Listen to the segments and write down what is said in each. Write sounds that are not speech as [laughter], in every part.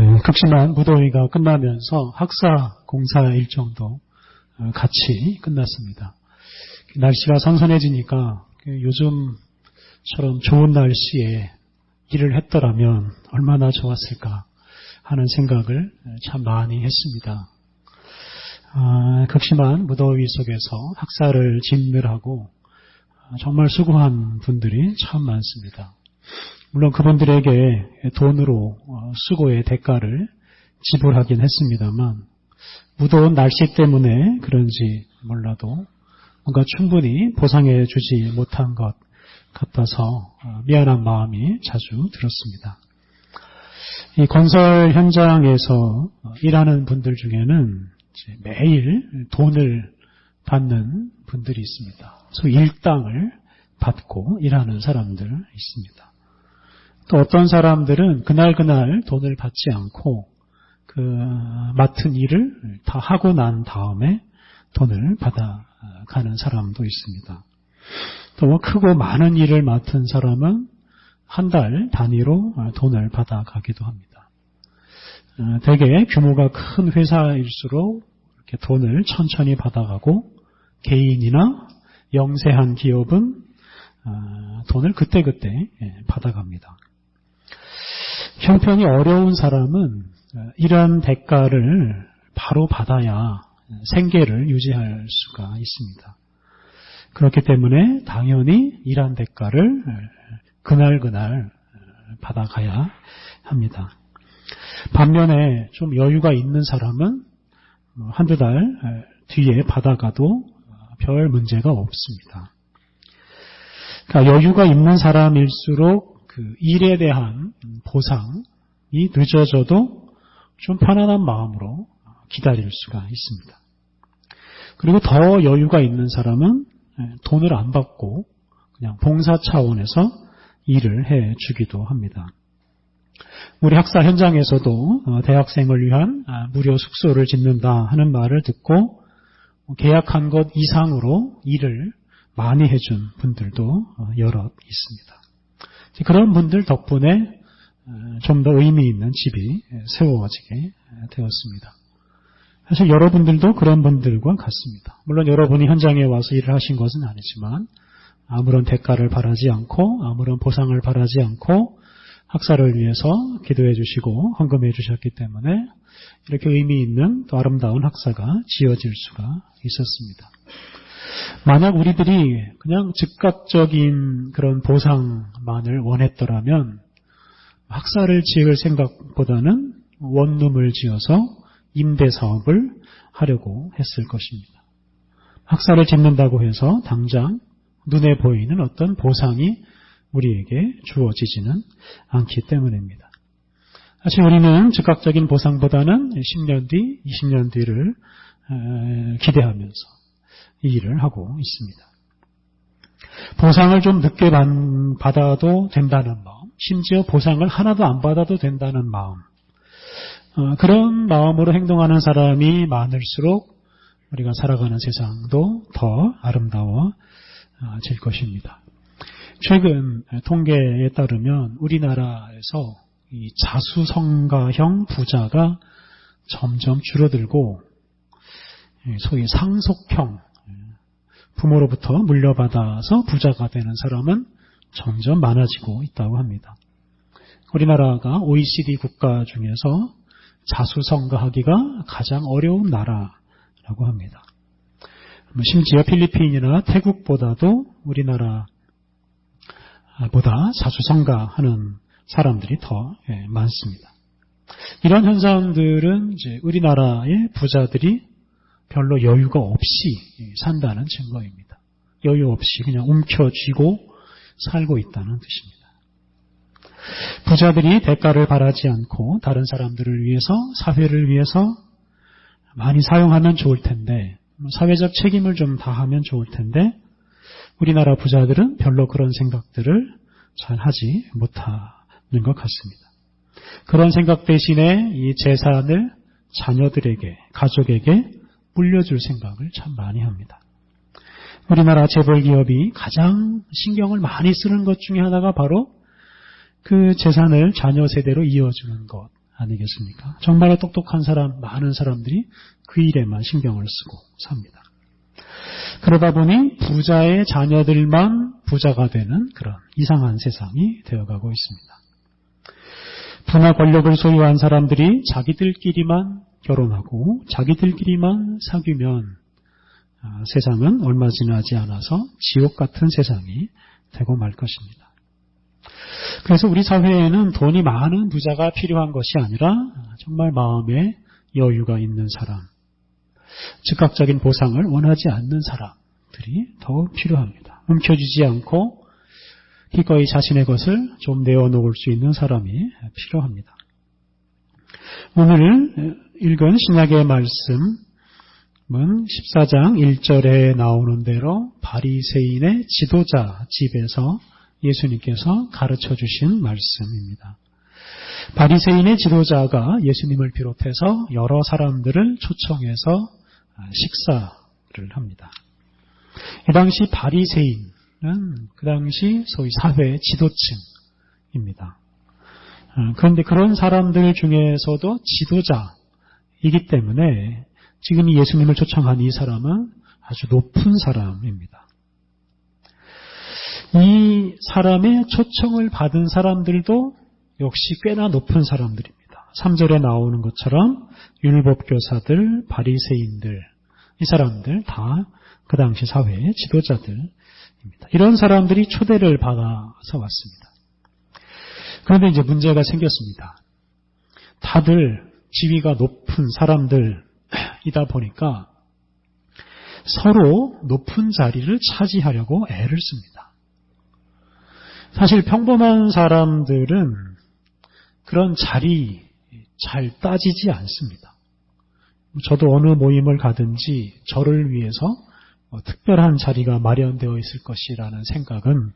네, 극심한 무더위가 끝나면서 학사 공사 일정도 어, 같이 끝났습니다. 날씨가 선선해지니까 그 요즘처럼 좋은 날씨에 일을 했더라면 얼마나 좋았을까 하는 생각을 참 많이 했습니다. 아, 극심한 무더위 속에서 학사를 진늘하고 정말 수고한 분들이 참 많습니다. 물론 그분들에게 돈으로 어, 수고의 대가를 지불하긴 했습니다만 무더운 날씨 때문에 그런지 몰라도 뭔가 충분히 보상해 주지 못한 것 같아서 어, 미안한 마음이 자주 들었습니다. 이 건설 현장에서 일하는 분들 중에는 매일 돈을 받는 분들이 있습니다. 소위 일당을 받고 일하는 사람들 있습니다. 또 어떤 사람들은 그날그날 돈을 받지 않고 그 맡은 일을 다 하고 난 다음에 돈을 받아가는 사람도 있습니다. 또 크고 많은 일을 맡은 사람은 한 달 단위로 돈을 받아가기도 합니다. 어, 대개 규모가 큰 회사일수록 이렇게 돈을 천천히 받아가고 개인이나 영세한 기업은 어, 돈을 그때그때 예, 받아갑니다. 형편이 어려운 사람은 어, 이런 대가를 바로 받아야 생계를 유지할 수가 있습니다. 그렇기 때문에 당연히 이러한 대가를 그날그날 받아가야 합니다. 반면에 좀 여유가 있는 사람은 뭐 한두 달 뒤에 받아가도 별 문제가 없습니다. 그러니까 여유가 있는 사람일수록 그 일에 대한 보상이 늦어져도 좀 편안한 마음으로 기다릴 수가 있습니다. 그리고 더 여유가 있는 사람은 돈을 안 받고 그냥 봉사 차원에서 일을 해 주기도 합니다. 우리 학사 현장에서도 어, 대학생을 위한 아, 무료 숙소를 짓는다 하는 말을 듣고 계약한 것 이상으로 일을 많이 해준 분들도 어, 여럿 있습니다. 그런 분들 덕분에 어, 좀더 의미 있는 집이 세워지게 되었습니다. 사실 여러분들도 그런 분들과 같습니다. 물론 여러분이 현장에 와서 일을 하신 것은 아니지만 아무런 대가를 바라지 않고 아무런 보상을 바라지 않고 학사를 위해서 기도해 주시고 헌금해 주셨기 때문에 이렇게 의미 있는 또 아름다운 학사가 지어질 수가 있었습니다. 만약 우리들이 그냥 즉각적인 그런 보상만을 원했더라면 학사를 지을 생각보다는 원룸을 지어서 임대 사업을 하려고 했을 것입니다. 학사를 짓는다고 해서 당장 눈에 보이는 어떤 보상이 우리에게 주어지지는 않기 때문입니다. 사실 우리는 즉각적인 보상보다는 10년 뒤, 20년 뒤를 기대하면서 이 일을 하고 있습니다. 보상을 좀 늦게 받아도 된다는 마음, 심지어 보상을 하나도 안 받아도 된다는 마음, 어, 그런 마음으로 행동하는 사람이 많을수록 우리가 살아가는 세상도 더 아름다워질 것입니다. 최근 통계에 따르면 우리나라에서 자수성가형 부자가 점점 줄어들고 소위 상속형 부모로부터 물려받아서 부자가 되는 사람은 점점 많아지고 있다고 합니다. 우리나라가 OECD 국가 중에서 자수성가하기가 가장 어려운 나라라고 합니다. 뭐 심지어 필리핀이나 태국보다도 우리나라 보다 자수성가하는 사람들이 더 예, 많습니다. 이런 현상들은 이제 우리나라의 부자들이 별로 여유가 없이 산다는 증거입니다. 여유 없이 그냥 움켜쥐고 살고 있다는 뜻입니다. 부자들이 대가를 바라지 않고 다른 사람들을 위해서, 사회를 위해서 많이 사용하면 좋을 텐데, 사회적 책임을 좀 다하면 좋을 텐데, 우리나라 부자들은 별로 그런 생각들을 잘 하지 못하는 것 같습니다. 그런 생각 대신에 이 재산을 자녀들에게, 가족에게 물려줄 생각을 참 많이 합니다. 우리나라 재벌 기업이 가장 신경을 많이 쓰는 것 중에 하나가 바로 그 재산을 자녀 세대로 이어주는 것 아니겠습니까? 정말로 똑똑한 사람, 많은 사람들이 그 일에만 신경을 쓰고 삽니다. 그러다 보니 부자의 자녀들만 부자가 되는 그런 이상한 세상이 되어가고 있습니다. 부나 권력을 소유한 사람들이 자기들끼리만 결혼하고 자기들끼리만 사귀면 아, 세상은 얼마 지나지 않아서 지옥 같은 세상이 되고 말 것입니다. 그래서 우리 사회에는 돈이 많은 부자가 필요한 것이 아니라 정말 마음에 여유가 있는 사람, 즉각적인 보상을 원하지 않는 사람들이 더 필요합니다. 움켜쥐지 않고 기꺼이 자신의 것을 좀 내어놓을 수 있는 사람이 필요합니다. 오늘 읽은 신약의 말씀은 14장 1절에 나오는 대로 바리새인의 지도자 집에서 예수님께서 가르쳐 주신 말씀입니다. 바리새인의 지도자가 예수님을 비롯해서 여러 사람들을 초청해서 식사를 합니다. 이 당시 바리새인은 그 당시 소위 사회 지도층입니다. 어, 그런데 그런 사람들 중에서도 지도자 이기 때문에 지금 이 예수님을 초청한 이 사람은 아주 높은 사람입니다. 이 사람의 초청을 받은 사람들도 역시 꽤나 높은 사람들입니다. 3절에 나오는 것처럼 율법교사들, 바리새인들, 이 사람들 다 그 당시 사회의 지도자들입니다. 이런 사람들이 초대를 받아서 왔습니다. 그런데 이제 문제가 생겼습니다. 다들 지위가 높은 사람들이다 보니까 서로 높은 자리를 차지하려고 애를 씁니다. 사실 평범한 사람들은 그런 자리 잘 따지지 않습니다. 저도 어느 모임을 가든지 저를 위해서 뭐 특별한 자리가 마련되어 있을 것이라는 생각은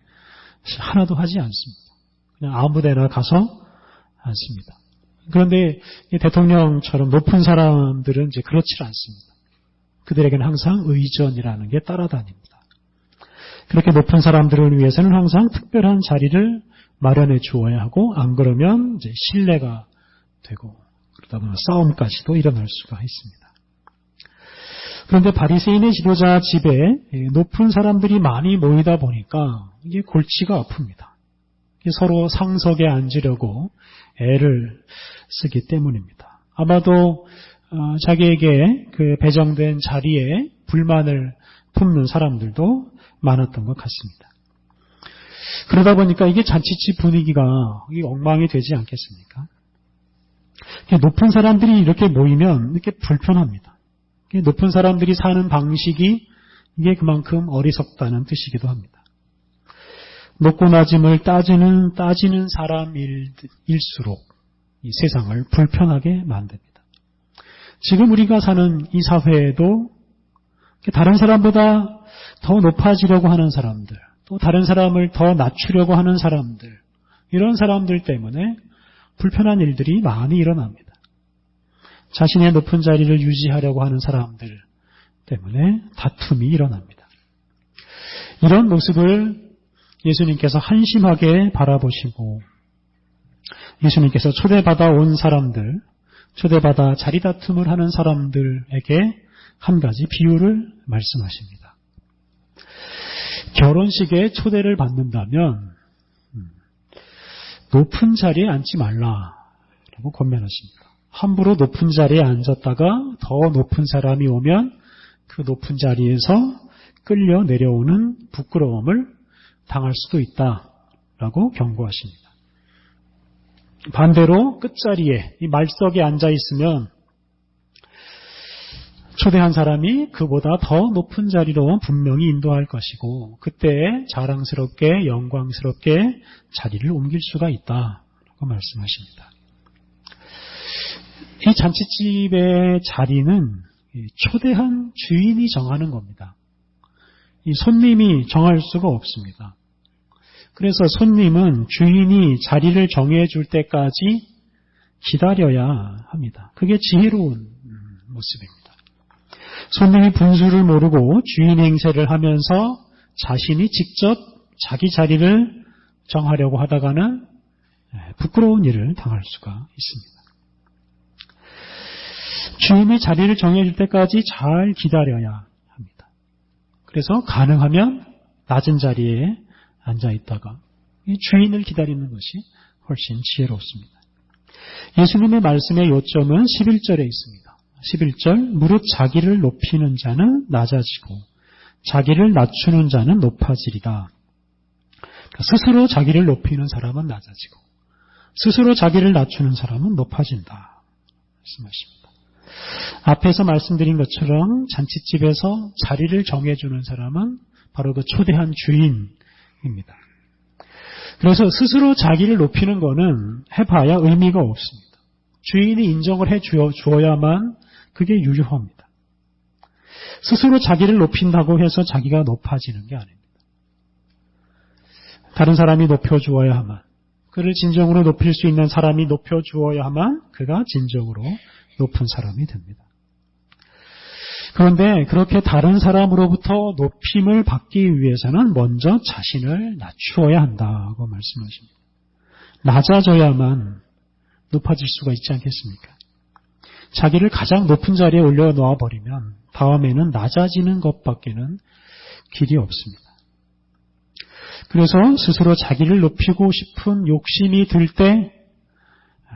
하나도 하지 않습니다. 그냥 아무 데나 가서 않습니다. 그런데 대통령처럼 높은 사람들은 이제 그렇지 않습니다. 그들에게는 항상 의전이라는 게 따라다닙니다. 그렇게 높은 사람들을 위해서는 항상 특별한 자리를 마련해 주어야 하고 안 그러면 이제 신뢰가 되고 그러다 보면 싸움까지도 일어날 수가 있습니다. 그런데 바리새인의 지도자 집에 높은 사람들이 많이 모이다 보니까 이게 골치가 아픕니다. 서로 상석에 앉으려고 애를 쓰기 때문입니다. 아마도 어, 자기에게 그 배정된 자리에 불만을 품는 사람들도 많았던 것 같습니다. 그러다 보니까 이게 잔치집 분위기가 엉망이 되지 않겠습니까? 높은 사람들이 이렇게 모이면 이렇게 불편합니다. 높은 사람들이 사는 방식이 이게 그만큼 어리석다는 뜻이기도 합니다. 높고 낮음을 따지는 따지는 사람일수록 이 세상을 불편하게 만듭니다. 지금 우리가 사는 이 사회에도 다른 사람보다 더 높아지려고 하는 사람들, 또 다른 사람을 더 낮추려고 하는 사람들, 이런 사람들 때문에 불편한 일들이 많이 일어납니다. 자신의 높은 자리를 유지하려고 하는 사람들 때문에 다툼이 일어납니다. 이런 모습을 예수님께서 한심하게 바라보시고 예수님께서 초대받아 온 사람들, 초대받아 자리다툼을 하는 사람들에게 한 가지 비유를 말씀하십니다. 결혼식에 초대를 받는다면 음, 높은 자리에 앉지 말라라고 권면하십니다. 함부로 높은 자리에 앉았다가 더 높은 사람이 오면 그 높은 자리에서 끌려 내려오는 부끄러움을 당할 수도 있다라고 경고하십니다. 반대로 끝자리에 이 말석에 앉아 있으면 초대한 사람이 그보다 더 높은 자리로 분명히 인도할 것이고 그때 자랑스럽게 영광스럽게 자리를 옮길 수가 있다라고 말씀하십니다. 이 잔치집의 자리는 초대한 주인이 정하는 겁니다. 이 손님이 정할 수가 없습니다. 그래서 손님은 주인이 자리를 정해 줄 때까지 기다려야 합니다. 그게 지혜로운 모습입니다. 손님이 분수를 모르고 주인 행세를 하면서 자신이 직접 자기 자리를 정하려고 하다가는 부끄러운 일을 당할 수가 있습니다. 주인이 자리를 정해줄 때까지 잘 기다려야. 그래서 가능하면 낮은 자리에 앉아 있다가 주인을 기다리는 것이 훨씬 지혜롭습니다. 예수님의 말씀의 요점은 11절에 있습니다. 11절 무릇 자기를 높이는 자는 낮아지고 자기를 낮추는 자는 높아지리다. 그러니까 스스로 자기를 높이는 사람은 낮아지고 스스로 자기를 낮추는 사람은 높아진다. 말씀하십니다. 앞에서 말씀드린 것처럼 잔치집에서 자리를 정해주는 사람은 바로 그 초대한 주인입니다. 그래서 스스로 자기를 높이는 것은 해봐야 의미가 없습니다. 주인이 인정을 해 주어야만 그게 유효합니다. 스스로 자기를 높인다고 해서 자기가 높아지는 게 아닙니다. 다른 사람이 높여주어야만, 그를 진정으로 높일 수 있는 사람이 높여주어야만 그가 진정으로 높은 사람이 됩니다. 그런데 그렇게 다른 사람으로부터 높임을 받기 위해서는 먼저 자신을 낮추어야 한다고 말씀하십니다. 낮아져야만 높아질 수가 있지 않겠습니까? 자기를 가장 높은 자리에 올려놓아 버리면 다음에는 낮아지는 것밖에는 길이 없습니다. 그래서 스스로 자기를 높이고 싶은 욕심이 들 때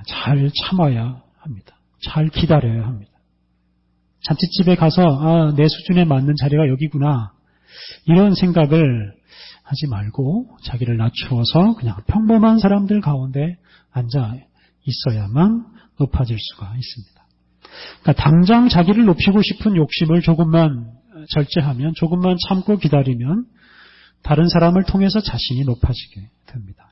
잘 참아야 합니다. 잘 기다려야 합니다. 잔치집에 가서 아, 내 수준에 맞는 자리가 여기구나 이런 생각을 하지 말고 자기를 낮추어서 그냥 평범한 사람들 가운데 앉아 있어야만 높아질 수가 있습니다. 그러니까 당장 자기를 높이고 싶은 욕심을 조금만 절제하면 조금만 참고 기다리면 다른 사람을 통해서 자신이 높아지게 됩니다.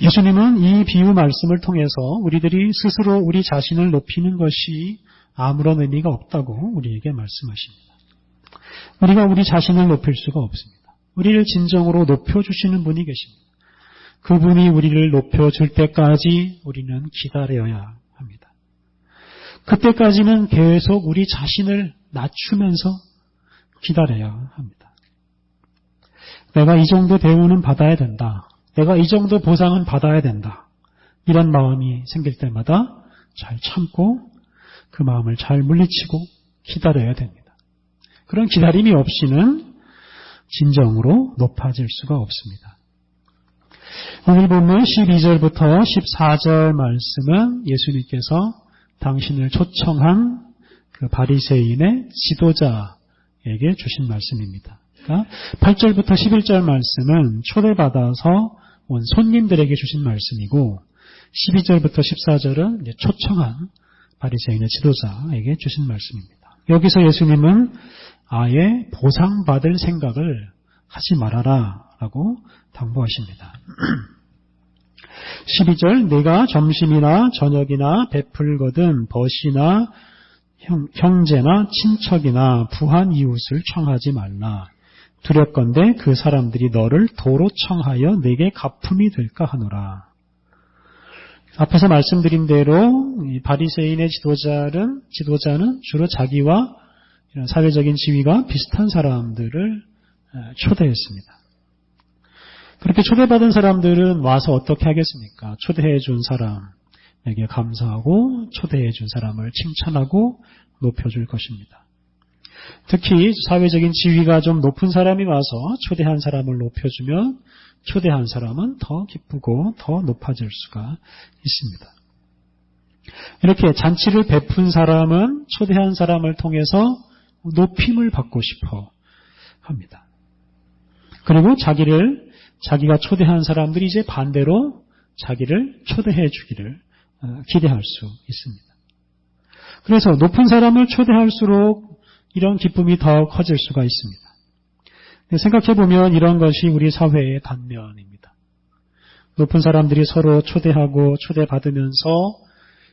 예수님은 이 비유 말씀을 통해서 우리들이 스스로 우리 자신을 높이는 것이 아무런 의미가 없다고 우리에게 말씀하십니다. 우리가 우리 자신을 높일 수가 없습니다. 우리를 진정으로 높여주시는 분이 계십니다. 그분이 우리를 높여줄 때까지 우리는 기다려야 합니다. 그때까지는 계속 우리 자신을 낮추면서 기다려야 합니다. 내가 이 정도 대우는 받아야 된다. 내가 이 정도 보상은 받아야 된다. 이런 마음이 생길 때마다 잘 참고 그 마음을 잘 물리치고 기다려야 됩니다. 그런 기다림이 없이는 진정으로 높아질 수가 없습니다. 오늘 보면 12절부터 14절 말씀은 예수님께서 당신을 초청한 그 바리새인의 지도자에게 주신 말씀입니다. 그러니까 8절부터 11절 말씀은 초대받아서 온 손님들에게 주신 말씀이고 12절부터 14절은 초청한 바리새인의 지도자에게 주신 말씀입니다. 여기서 예수님은 아예 보상받을 생각을 하지 말아라 라고 당부하십니다. [clears throat] 12절 내가 점심이나 저녁이나 베풀거든 벗이나 형, 형제나 친척이나 부한 이웃을 청하지 말라. 두렵건대 그 사람들이 너를 도로 청하여 내게 가품이 될까 하노라. 앞에서 말씀드린 대로 바리새인의 지도자는 지도자는 주로 자기와 사회적인 지위가 비슷한 사람들을 초대했습니다. 그렇게 초대받은 사람들은 와서 어떻게 하겠습니까? 초대해 준 사람에게 감사하고 초대해 준 사람을 칭찬하고 높여줄 것입니다. 특히 사회적인 지위가 좀 높은 사람이 와서 초대한 사람을 높여주면 초대한 사람은 더 기쁘고 더 높아질 수가 있습니다. 이렇게 잔치를 베푼 사람은 초대한 사람을 통해서 높임을 받고 싶어 합니다. 그리고 자기를 자기가 초대한 사람들이 이제 반대로 자기를 초대해 주기를 어, 기대할 수 있습니다. 그래서 높은 사람을 초대할수록 이런 기쁨이 더 커질 수가 있습니다. 생각해 보면 이런 것이 우리 사회의 단면입니다. 높은 사람들이 서로 초대하고 초대받으면서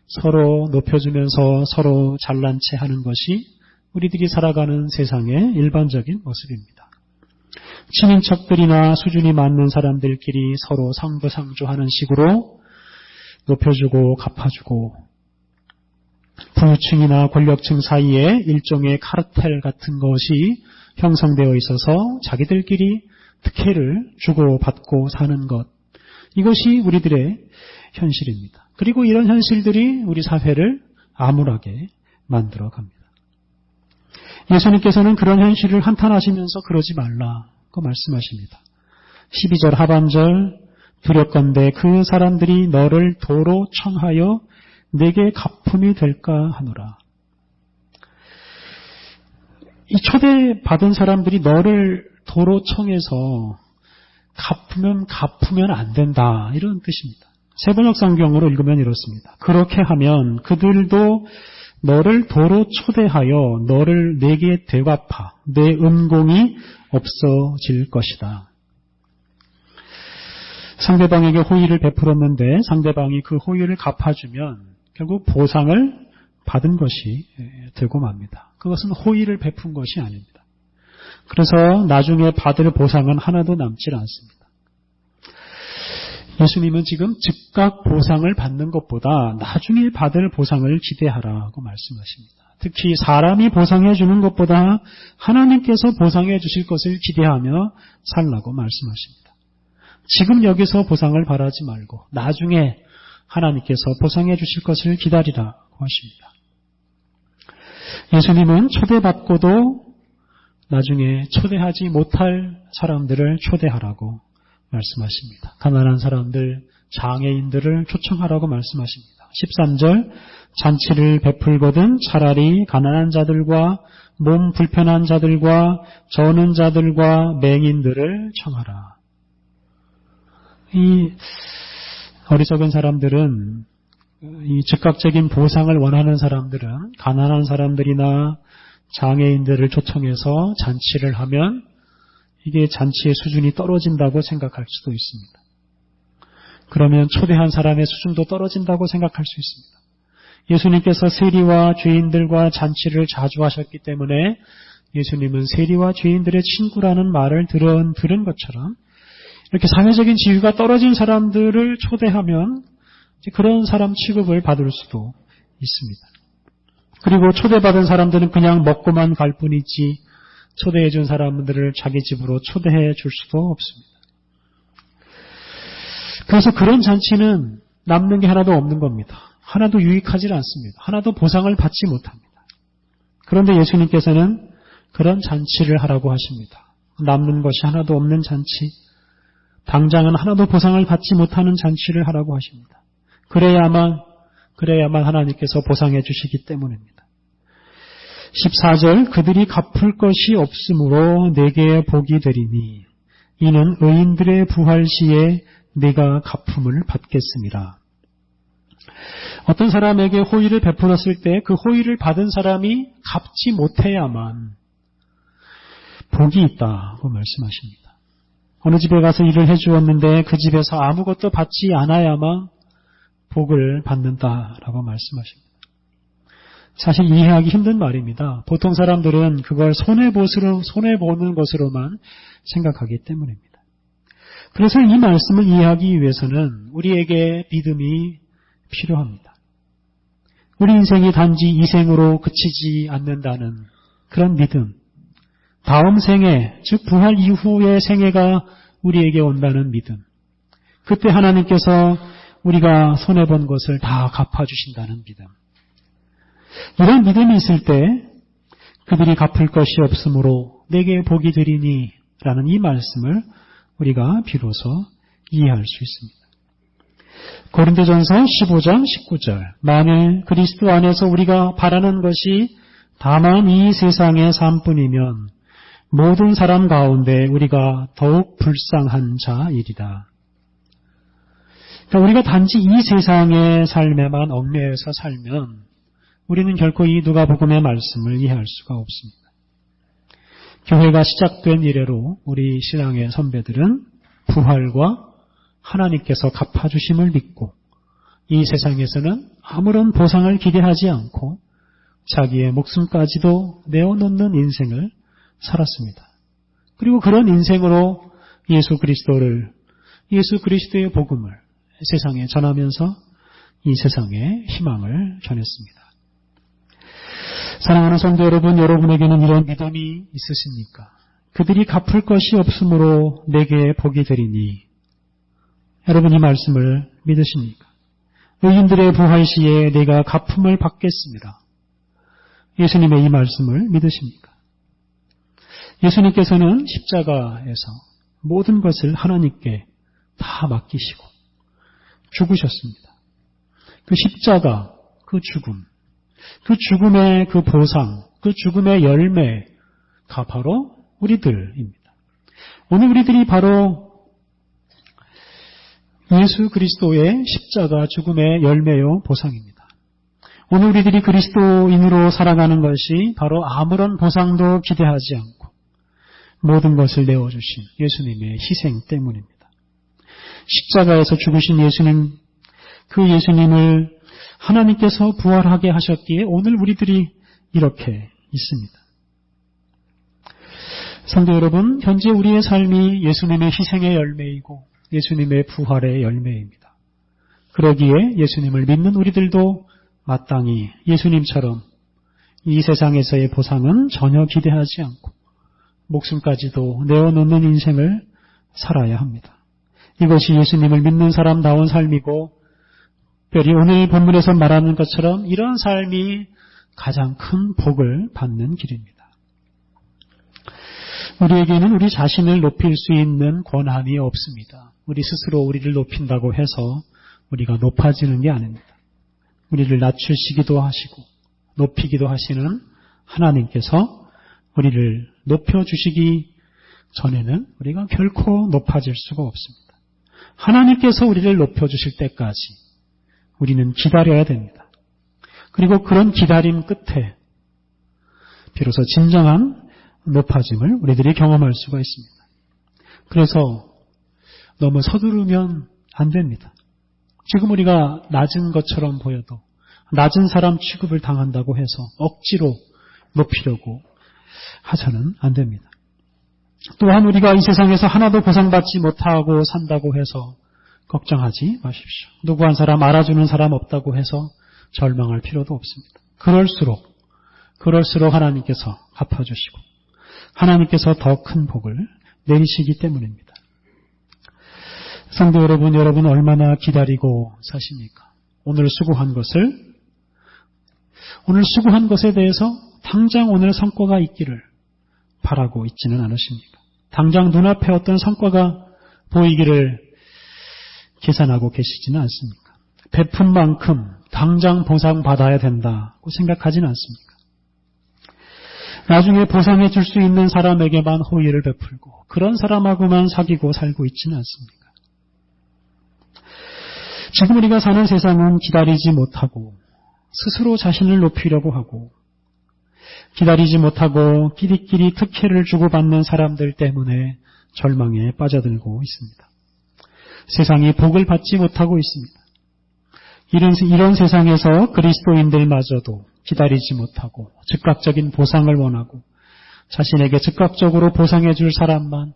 서로 높여주면서 서로 잘난 체 하는 것이 우리들이 살아가는 세상의 일반적인 모습입니다. 친인척들이나 수준이 맞는 사람들끼리 서로 상부상조하는 식으로 높여주고 갚아주고 부유층이나 권력층 사이에 일종의 카르텔 같은 것이 형성되어 있어서 자기들끼리 특혜를 주고받고 사는 것. 이것이 우리들의 현실입니다. 그리고 이런 현실들이 우리 사회를 암울하게 만들어 갑니다. 예수님께서는 그런 현실을 한탄하시면서 그러지 말라고 말씀하십니다. 12절 하반절 두렵건대 그 사람들이 너를 도로 청하여 내게 가품이 될까 하노라. 이 초대받은 사람들이 너를 도로 청해서 갚으면 갚으면 안 된다. 이런 뜻입니다. 세번역 성경으로 읽으면 이렇습니다. 그렇게 하면 그들도 너를 도로 초대하여 너를 내게 대갚아 내 은공이 없어질 것이다. 상대방에게 호의를 베풀었는데 상대방이 그 호의를 갚아주면 결국 보상을 받은 것이 되고 맙니다. 그것은 호의를 베푼 것이 아닙니다. 그래서 나중에 받을 보상은 하나도 남질 않습니다. 예수님은 지금 즉각 보상을 받는 것보다 나중에 받을 보상을 기대하라고 말씀하십니다. 특히 사람이 보상해 주는 것보다 하나님께서 보상해 주실 것을 기대하며 살라고 말씀하십니다. 지금 여기서 보상을 바라지 말고 나중에 하나님께서 보상해 주실 것을 기다리라고 하십니다. 예수님은 초대받고도 나중에 초대하지 못할 사람들을 초대하라고 말씀하십니다. 가난한 사람들, 장애인들을 초청하라고 말씀하십니다. 13절 잔치를 베풀거든 차라리 가난한 자들과 몸 불편한 자들과 저는 자들과 맹인들을 청하라. 이 어리석은 사람들은 이 즉각적인 보상을 원하는 사람들은 가난한 사람들이나 장애인들을 초청해서 잔치를 하면 이게 잔치의 수준이 떨어진다고 생각할 수도 있습니다. 그러면 초대한 사람의 수준도 떨어진다고 생각할 수 있습니다. 예수님께서 세리와 죄인들과 잔치를 자주 하셨기 때문에 예수님은 세리와 죄인들의 친구라는 말을 들은, 들은 것처럼 이렇게 사회적인 지위가 떨어진 사람들을 초대하면 그런 사람 취급을 받을 수도 있습니다. 그리고 초대받은 사람들은 그냥 먹고만 갈 뿐이지 초대해 준 사람들을 자기 집으로 초대해 줄 수도 없습니다. 그래서 그런 잔치는 남는 게 하나도 없는 겁니다. 하나도 유익하지 않습니다. 하나도 보상을 받지 못합니다. 그런데 예수님께서는 그런 잔치를 하라고 하십니다. 남는 것이 하나도 없는 잔치, 당장은 하나도 보상을 받지 못하는 잔치를 하라고 하십니다. 그래야만, 그래야만 하나님께서 보상해 주시기 때문입니다. 14절 그들이 갚을 것이 없으므로 내게 복이 되리니 이는 의인들의 부활 시에 내가 갚음을 받겠습니다. 어떤 사람에게 호의를 베풀었을 때 그 호의를 받은 사람이 갚지 못해야만 복이 있다고 말씀하십니다. 어느 집에 가서 일을 해주었는데 그 집에서 아무것도 받지 않아야만 복을 받는다라고 말씀하십니다. 사실 이해하기 힘든 말입니다. 보통 사람들은 그걸 손해보스로, 손해보는 것으로만 생각하기 때문입니다. 그래서 이 말씀을 이해하기 위해서는 우리에게 믿음이 필요합니다. 우리 인생이 단지 이 생으로 그치지 않는다는 그런 믿음. 다음 생애, 즉 부활 이후의 생애가 우리에게 온다는 믿음. 그때 하나님께서 우리가 손해본 것을 다 갚아주신다는 믿음. 이런 믿음이 있을 때 그들이 갚을 것이 없으므로 내게 복이 되리니 라는 이 말씀을 우리가 비로소 이해할 수 있습니다. 고린도전서 15장 19절 만일 그리스도 안에서 우리가 바라는 것이 다만 이 세상의 삶뿐이면 모든 사람 가운데 우리가 더욱 불쌍한 자이리다. 그러니까 우리가 단지 이 세상의 삶에만 얽매여서 살면 우리는 결코 이 누가복음의 말씀을 이해할 수가 없습니다. 교회가 시작된 이래로 우리 신앙의 선배들은 부활과 하나님께서 갚아주심을 믿고 이 세상에서는 아무런 보상을 기대하지 않고 자기의 목숨까지도 내어놓는 인생을 살았습니다. 그리고 그런 인생으로 예수 그리스도를 예수 그리스도의 복음을 세상에 전하면서 이 세상에 희망을 전했습니다. 사랑하는 성도 여러분, 여러분에게는 이런 믿음이 있으십니까? 그들이 갚을 것이 없으므로 내게 복이 되리니 여러분 이 말씀을 믿으십니까? 의인들의 부활 시에 내가 갚음을 받겠습니다. 예수님의 이 말씀을 믿으십니까? 예수님께서는 십자가에서 모든 것을 하나님께 다 맡기시고 죽으셨습니다. 그 십자가, 그 죽음, 그 죽음의 그 보상, 그 죽음의 열매가 바로 우리들입니다. 오늘 우리들이 바로 예수 그리스도의 십자가 죽음의 열매요 보상입니다. 오늘 우리들이 그리스도인으로 살아가는 것이 바로 아무런 보상도 기대하지 않고 모든 것을 내어주신 예수님의 희생 때문입니다. 십자가에서 죽으신 예수님, 그 예수님을 하나님께서 부활하게 하셨기에 오늘 우리들이 이렇게 있습니다. 성도 여러분, 현재 우리의 삶이 예수님의 희생의 열매이고 예수님의 부활의 열매입니다. 그러기에 예수님을 믿는 우리들도 마땅히 예수님처럼 이 세상에서의 보상은 전혀 기대하지 않고 목숨까지도 내어놓는 인생을 살아야 합니다. 이것이 예수님을 믿는 사람다운 삶이고 특별히 오늘 본문에서 말하는 것처럼 이런 삶이 가장 큰 복을 받는 길입니다. 우리에게는 우리 자신을 높일 수 있는 권한이 없습니다. 우리 스스로 우리를 높인다고 해서 우리가 높아지는 게 아닙니다. 우리를 낮추시기도 하시고 높이기도 하시는 하나님께서 우리를 높여주시기 전에는 우리가 결코 높아질 수가 없습니다. 하나님께서 우리를 높여주실 때까지 우리는 기다려야 됩니다. 그리고 그런 기다림 끝에 비로소 진정한 높아짐을 우리들이 경험할 수가 있습니다. 그래서 너무 서두르면 안 됩니다. 지금 우리가 낮은 것처럼 보여도 낮은 사람 취급을 당한다고 해서 억지로 높이려고 하서는 안 됩니다. 또한 우리가 이 세상에서 하나도 보상받지 못하고 산다고 해서 걱정하지 마십시오. 누구 한 사람 알아주는 사람 없다고 해서 절망할 필요도 없습니다. 그럴수록, 그럴수록 하나님께서 갚아주시고, 하나님께서 더 큰 복을 내리시기 때문입니다. 성도 여러분, 여러분 얼마나 기다리고 사십니까? 오늘 수고한 것을, 오늘 수고한 것에 대해서 당장 오늘 성과가 있기를 바라고 있지는 않으십니까? 당장 눈앞에 어떤 성과가 보이기를 계산하고 계시지는 않습니까? 베푼 만큼 당장 보상받아야 된다고 생각하지는 않습니까? 나중에 보상해 줄 수 있는 사람에게만 호의를 베풀고 그런 사람하고만 사귀고 살고 있지는 않습니까? 지금 우리가 사는 세상은 기다리지 못하고 스스로 자신을 높이려고 하고 기다리지 못하고 끼리끼리 특혜를 주고받는 사람들 때문에 절망에 빠져들고 있습니다. 세상이 복을 받지 못하고 있습니다. 이런, 이런 세상에서 그리스도인들마저도 기다리지 못하고 즉각적인 보상을 원하고 자신에게 즉각적으로 보상해 줄 사람만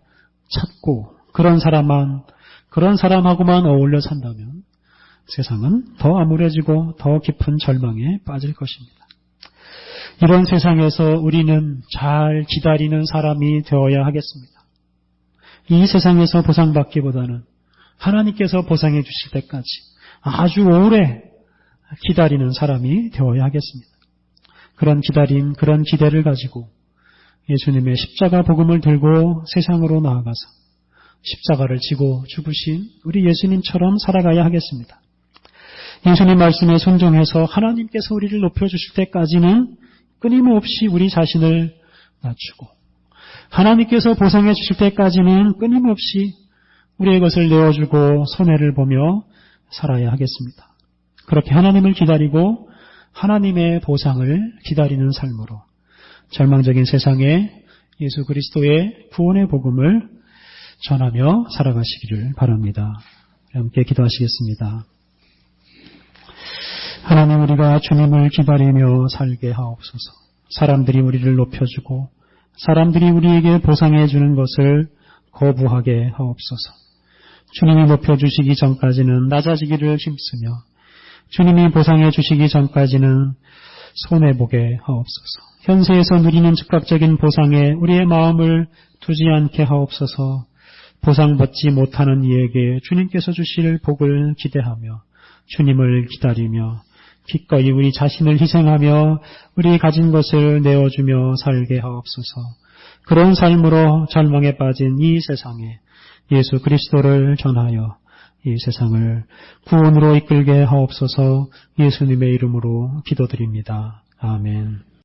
찾고 그런 사람만 그런 사람하고만 어울려 산다면 세상은 더 암울해지고 더 깊은 절망에 빠질 것입니다. 이런 세상에서 우리는 잘 기다리는 사람이 되어야 하겠습니다. 이 세상에서 보상받기보다는 하나님께서 보상해 주실 때까지 아주 오래 기다리는 사람이 되어야 하겠습니다. 그런 기다림, 그런 기대를 가지고 예수님의 십자가 복음을 들고 세상으로 나아가서 십자가를 지고 죽으신 우리 예수님처럼 살아가야 하겠습니다. 예수님 말씀에 순종해서 하나님께서 우리를 높여주실 때까지는 끊임없이 우리 자신을 낮추고 하나님께서 보상해 주실 때까지는 끊임없이 우리의 것을 내어주고 손해를 보며 살아야 하겠습니다. 그렇게 하나님을 기다리고 하나님의 보상을 기다리는 삶으로 절망적인 세상에 예수 그리스도의 구원의 복음을 전하며 살아가시기를 바랍니다. 함께 기도하시겠습니다. 하나님 우리가 주님을 기다리며 살게 하옵소서. 사람들이 우리를 높여주고 사람들이 우리에게 보상해 주는 것을 거부하게 하옵소서. 주님이 높여주시기 전까지는 낮아지기를 힘쓰며 주님이 보상해 주시기 전까지는 손해보게 하옵소서. 현세에서 누리는 즉각적인 보상에 우리의 마음을 두지 않게 하옵소서. 보상받지 못하는 이에게 주님께서 주실 복을 기대하며 주님을 기다리며 기꺼이 우리 자신을 희생하며 우리 가진 것을 내어주며 살게 하옵소서. 그런 삶으로 절망에 빠진 이 세상에 예수 그리스도를 전하여 이 세상을 구원으로 이끌게 하옵소서 예수님의 이름으로 기도드립니다. 아멘.